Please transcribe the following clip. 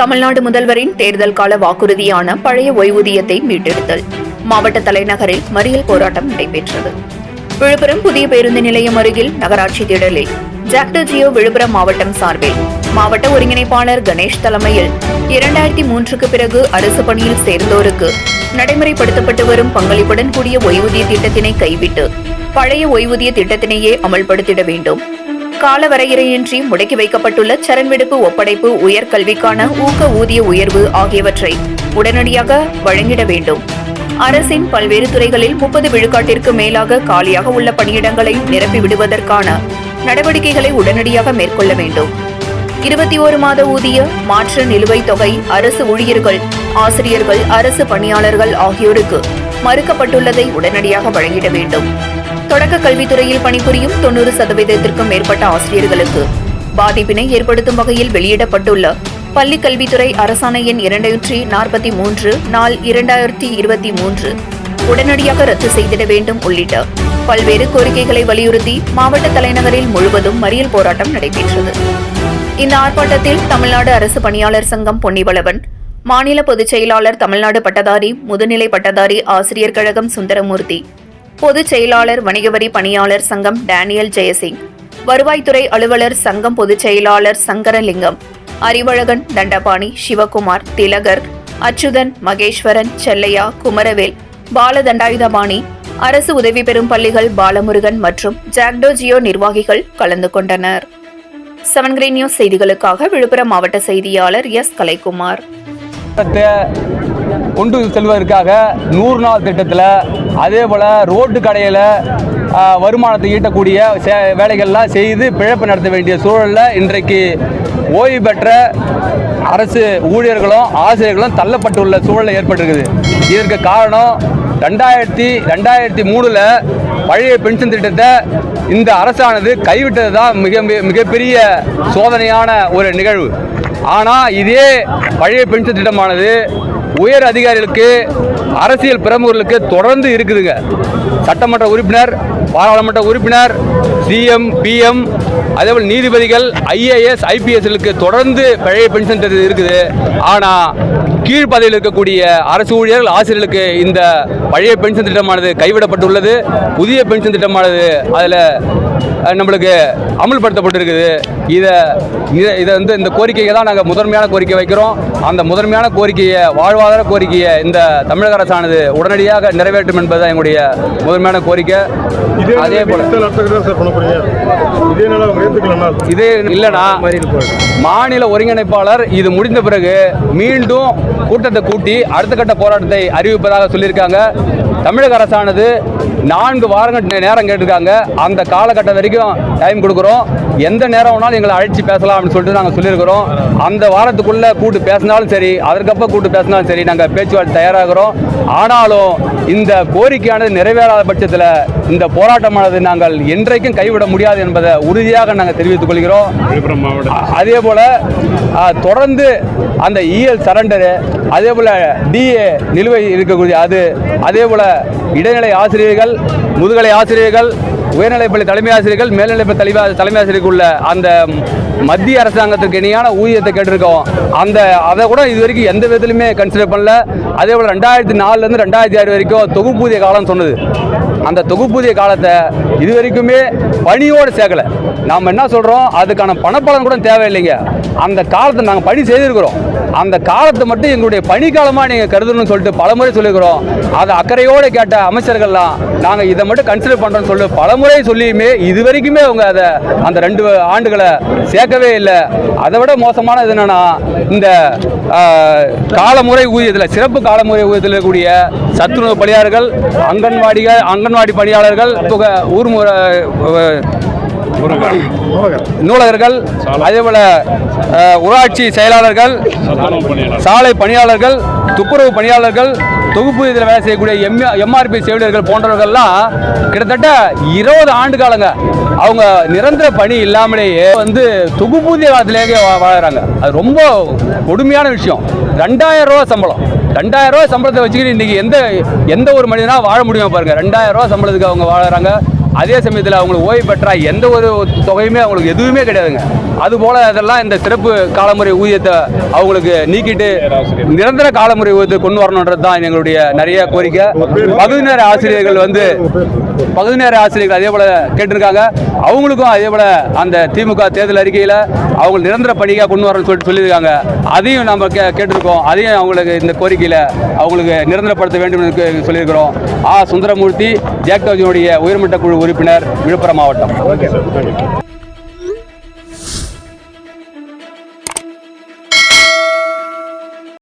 தமிழ்நாடு முதல்வரின் தேர்தல் கால வாக்குறுதியான பழைய ஓய்வூதியத்தை மீட்டெடுத்தல். மாவட்ட தலைநகரில் மறியல் போராட்டம் நடைபெற்றது. விழுப்புரம் புதிய பேருந்து நிலையம் அருகில் நகராட்சி திடலில். ஜாக்டோ ஜியோ விழுப்புரம் மாவட்டம் சார்பில். மாவட்ட ஒருங்கிணைப்பாளர் கணேஷ் தலைமையில் இரண்டாயிரத்தி மூன்றுக்கு பிறகு அரசு பணியில் சேர்ந்தோருக்கு நடைமுறைப்படுத்தப்பட்டு வரும் பங்களிப்புடன் கூடிய ஓய்வூதிய திட்டத்தினை கைவிட்டு பழைய ஓய்வூதிய திட்டத்தினையே அமல்படுத்திட வேண்டும். கால வரையறையின்றி முடக்கி வைக்கப்பட்டுள்ள சரண்விடுப்பு ஒப்படைப்பு உயர்கல்விக்கான ஊக்க ஊதிய உயர்வு ஆகியவற்றை உடனடியாக வழங்கிட வேண்டும். அரசின் பல்வேறு துறைகளில் முப்பது விழுக்காட்டிற்கு மேலாக காலியாக உள்ள பணியிடங்களை நிரப்பி விடுவதற்கான நடவடிக்கைகளை உடனடியாக மேற்கொள்ள வேண்டும். இருபத்தி ஓரு மாத ஊதிய மாற்று நிலுவைத் தொகை அரசு ஊழியர்கள் ஆசிரியர்கள் அரசு பணியாளர்கள் ஆகியோருக்கு மறுக்கப்பட்டுள்ளதை உடனடியாக வழங்கிட வேண்டும். தொடக்க கல்வித்துறையில் பணிபுரியும் தொண்ணூறு சதவீதத்திற்கும் மேற்பட்ட ஆசிரியர்களுக்கு பாதிப்பினை ஏற்படுத்தும் வகையில் வெளியிடப்பட்டுள்ள பள்ளி கல்வித்துறை அரசாணை எண் இரண்டாயிரத்தி நாற்பத்தி மூன்று நாள் இரண்டாயிரத்தி இருபத்தி மூன்று உடனடியாக ரத்து செய்திட வேண்டும் உள்ளிட்ட பல்வேறு கோரிக்கைகளை வலியுறுத்தி மாவட்ட தலைநகரில் முழுவதும் மறியல் போராட்டம் நடைபெற்றது. இந்த ஆர்ப்பாட்டத்தில் தமிழ்நாடு அரசு பணியாளர் சங்கம் பொன்னிவளவன் மாநில பொதுச் செயலாளர் தமிழ்நாடு பட்டதாரி முதுநிலை பட்டதாரி ஆசிரியர் கழகம் சுந்தரமூர்த்தி பொதுச் செயலாளர் வணிகவரி பணியாளர் சங்கம் டேனியல் ஜெயசிங். வருவாய்த்துறை அலுவலர் சங்கம் பொதுச் செயலாளர் சங்கரலிங்கம். அறிவழகன் தண்டபாணி சிவகுமார் திலகர் அச்சுதன் மகேஸ்வரன் செல்லையா குமரவேல் பாலதண்டாயுதபாணி அரசு உதவி பெறும் பள்ளிகள் பாலமுருகன் மற்றும் ஜாக்டோஜியோ நிர்வாகிகள் கலந்து கொண்டனர். செவன் கிரீன் நியூஸ் செய்திகளுக்காக விழுப்புரம் மாவட்ட செய்தியாளர் எஸ். கலைக்குமார். கொண்டு செல்வதற்காக நூறு நாள் திட்டத்தில் அதே போல் ரோட்டு கடையில் வருமானத்தை ஈட்டக்கூடிய சே- வேலைகள்லாம் செய்து பிழைப்பு நடத்த வேண்டிய சூழலில் இன்றைக்கு ஓய்வு பெற்ற அரசு ஊழியர்களும் ஆசிரியர்களும் தள்ளப்பட்டுள்ள சூழல் ஏற்பட்டிருக்குது. இதற்கு காரணம் ரெண்டாயிரத்தி ரெண்டாயிரத்தி மூணில் பழைய பென்ஷன் திட்டத்தை இந்த அரசானது கைவிட்டது தான் மிக மிக- மிகப்பெரிய சோதனையான ஒரு நிகழ்வு. ஆனால் இதே பழைய பென்ஷன் திட்டமானது உயர் அதிகாரிகளுக்கு அரசியல் பிரமுகர்களுக்கு தொடர்ந்து இருக்குதுங்க. சட்டமன்ற உறுப்பினர் பாராளுமன்ற உறுப்பினர் சிஎம் பிஎம் அதேபோல் நீதிபதிகள் ஐஏஎஸ் ஐபிஎஸ்களுக்கு தொடர்ந்து பழைய பென்ஷன் திட்டம் இருக்குது. ஆனால் கீழ்ப்பதவியில் இருக்கக்கூடிய அரசு ஊழியர்கள் ஆசிரியர்களுக்கு இந்த பழைய பென்ஷன் திட்டமானது கைவிடப்பட்டுள்ளது. புதிய பென்ஷன் திட்டமானது அதில் நம்மளுக்கு அமல்படுத்தப்பட்டிருக்குது. இதை இதை இதை வந்து இந்த கோரிக்கையை தான் நாங்கள் முதன்மையான கோரிக்கை வைக்கிறோம். அந்த முதன்மையான கோரிக்கையை வாழ்வாதார கோரிக்கையை இந்த தமிழக அரசானது உடனடியாக நிறைவேற்றும் என்பது தான் எங்களுடைய முதன்மையான கோரிக்கை. அதே போல இதே நாள் இது இல்லைனா மாநில ஒருங்கிணைப்பாளர் இது முடிந்த பிறகு மீண்டும் கூட்டத்தை கூட்டி அடுத்த கட்ட போராட்டத்தை அறிவிப்பதாக சொல்லியிருக்காங்க. தமிழக அரசானது நான்கு வாரங்கள் நேரம் கேட்டிருக்காங்க. அந்த காலகட்டம் வரைக்கும் டைம் கொடுக்குறோம். எந்த நேரம் வேணாலும் எங்களை அழைச்சி பேசலாம் அப்படின்னு சொல்லிட்டு நாங்கள் சொல்லியிருக்கிறோம். அந்த வாரத்துக்குள்ளே கூட்டு பேசினாலும் சரி அதற்கப்புறம் கூட்டு பேசினாலும் சரி நாங்கள் பேச்சுவார்த்தை தயாராகிறோம். ஆனாலும் இந்த கோரிக்கையானது நிறைவேறாத பட்சத்தில் இந்த போராட்டமானது நாங்கள் என்றைக்கும் கைவிட முடியாது என்பதை உறுதியாக நாங்கள் தெரிவித்துக் கொள்கிறோம். அதே போல் தொடர்ந்து அந்த இஎல் சரண்டரு அதே போல் டிஏ நிலுவை இருக்கக்கூடிய அது அதே போல் இடைநிலை ஆசிரியர்கள் முதுகலை ஆசிரியர்கள் உயர்நிலைப்பள்ளி தலைமை ஆசிரியர்கள் மேல்நிலைப்பள்ளி தலைமை தலைமை ஆசிரியருக்கு உள்ள அந்த மத்திய அரசாங்கத்துக்கு இணையான ஊதியத்தை கேட்டிருக்கோம். அந்த அதை கூட இது வரைக்கும் எந்த விதத்துலையுமே கன்சிடர் பண்ணல. அதே போல் ரெண்டாயிரத்தி நாலுலேருந்து ரெண்டாயிரத்தி ஆறு வரைக்கும் தொகுப்பூதிய காலம் சொன்னது. அந்த தொகுப்பூதிய காலத்தை இது வரைக்குமே பணியோடு சேர்க்கல. நாம் என்ன சொல்கிறோம் அதுக்கான பணப்பலன் கூட தேவையில்லைங்க. அந்த காலத்தை நாங்கள் பணி செய்திருக்கிறோம். அந்த காலத்தை மட்டும் எங்களுடைய பணிக்காலமாக நீங்கள் கருதணும்னு சொல்லிட்டு பலமுறை சொல்லியிருக்கிறோம் அதை அக்கறையோடு கேட்ட அமைச்சர்கள்லாம் நாங்கள் இதை மட்டும் கன்சிடர் பண்ணுறோம்னு சொல்லி பலமுறை சொல்லியுமே இது வரைக்குமே அவங்க அதை அந்த ரெண்டு ஆண்டுகளை சேர்க்கவே இல்லை. அதை விட மோசமான இது என்னன்னா இந்த காலமுறை ஊதியத்தில் சிறப்பு காலமுறை ஊதியத்தில் இருக்கக்கூடிய சத்துணவு பணியாளர்கள் அங்கன்வாடிகள் அங்கன்வாடி பணியாளர்கள் ஊர் நூலகர்கள் அதே போல அஹ், ஊராட்சி செயலாளர்கள் சாலை பணியாளர்கள் துப்புரவு பணியாளர்கள் தொகுப்பு இதில் வேலை செய்யக்கூடிய எம் எம்ஆர்பி செவிலியர்கள் போன்றவர்கள்லாம் கிட்டத்தட்ட இருபது ஆண்டு காலங்க அவங்க நிரந்தர பணி இல்லாமலேயே வந்து தொகுப்பூதிய காலத்திலேயே வா- வாழறாங்க. அது ரொம்ப கொடுமையான விஷயம். ரெண்டாயிரம் ரூபா சம்பளம். ரெண்டாயிரம் ரூபா சம்பளத்தை வச்சுக்கிட்டு இன்னைக்கு எந்த எந்த ஒரு மனிதனா வாழ முடியும் பாருங்க. ரெண்டாயிரம் ரூபா சம்பளத்துக்கு அவங்க வாழறாங்க. அதே சமயத்தில் அவங்களுக்கு ஓய்வு பெற்றா எந்த ஒரு தொகையுமே அவங்களுக்கு எதுவுமே கிடையாதுங்க. அதுபோல் அதெல்லாம் இந்த சிறப்பு காலமுறை ஊதியத்தை அவங்களுக்கு நீக்கிட்டு நிரந்தர காலமுறை ஊதியத்தை கொண்டு வரணுன்றது தான் எங்களுடைய நிறைய கோரிக்கை. பகுதி நேர ஆசிரியர்கள் வந்து பகுதி நேர ஆசிரியர்கள் அதே போல் கேட்டிருக்காங்க. அவங்களுக்கும் அதே போல் அந்த திமுக தேர்தல் அறிக்கையில் அவங்க நிரந்தர பணியாக கொண்டு வரணும்னு சொல்லிட்டு சொல்லியிருக்காங்க. அதையும் நம்ம கே கேட்டிருக்கோம். அதையும் அவங்களுக்கு இந்த கோரிக்கையில் அவங்களுக்கு நிரந்தரப்படுத்த வேண்டும் என்று சொல்லியிருக்கிறோம். ஆ. சுந்தரமூர்த்தி ஜேக்டோஜினுடைய உயர்மட்ட குழு உறுப்பினர் விழுப்புரம் மாவட்டம். Okay sir. தேங்க்யூ